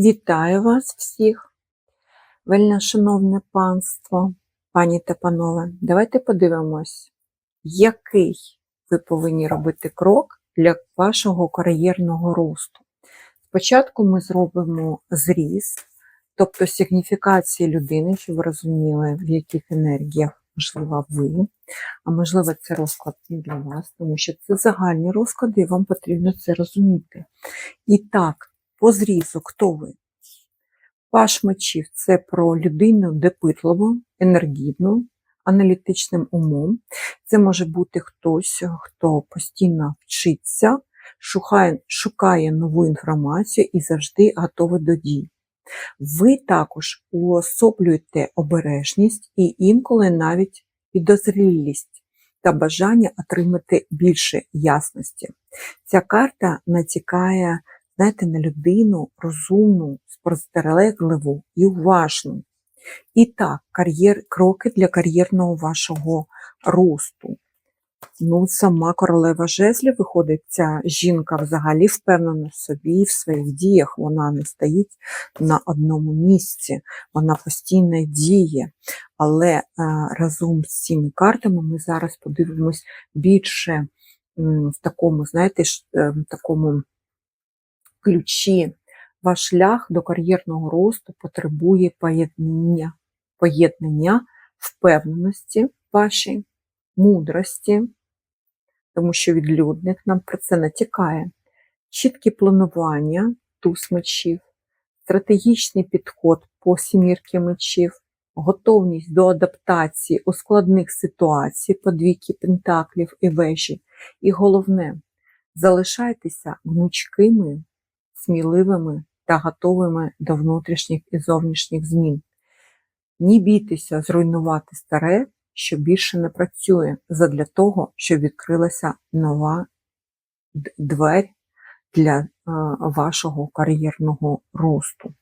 Вітаю вас всіх, вельне шановне панство, пані та панове. Давайте подивимось, який ви повинні робити крок для вашого кар'єрного росту. Спочатку ми зробимо зріз, тобто сигніфікації людини, щоб ви розуміли, в яких енергіях можливо ви, а можливо, це розклад не для вас, тому що це загальні розклади, і вам потрібно це розуміти. І так, по зрізу, хто ви? Паш мечів це про людину допитливу, енергійну, аналітичним умом. Це може бути хтось, хто постійно вчиться, шукає, шукає нову інформацію і завжди готовий до дій. Ви також уособлюєте обережність і інколи навіть підозрілість та бажання отримати більше ясності. Ця карта натякає знаєте, на людину розумну, спостережливу і уважну. І так, кар'єр, кроки для кар'єрного вашого росту. Ну, сама королева жезлів виходить, ця жінка взагалі впевнена в собі, в своїх діях. Вона не стоїть на одному місці, вона постійно діє. Але е, разом з цими картами ми зараз подивимось більше в такому, знаєте, е, в такому ключі. Ваш шлях до кар'єрного росту потребує поєднання, поєднання впевненості вашій, мудрості, тому що відлюдник нам про це натякає, чітке планування туз мечів, стратегічний підход по сімірки мечів, готовність до адаптації у складних ситуацій по двійки пентаклів і вежі. І головне, залишайтеся гнучкими, сміливими та готовими до внутрішніх і зовнішніх змін. Ні бійтеся зруйнувати старе, що більше не працює, задля того, щоб відкрилася нова дверь для е, вашого кар'єрного росту.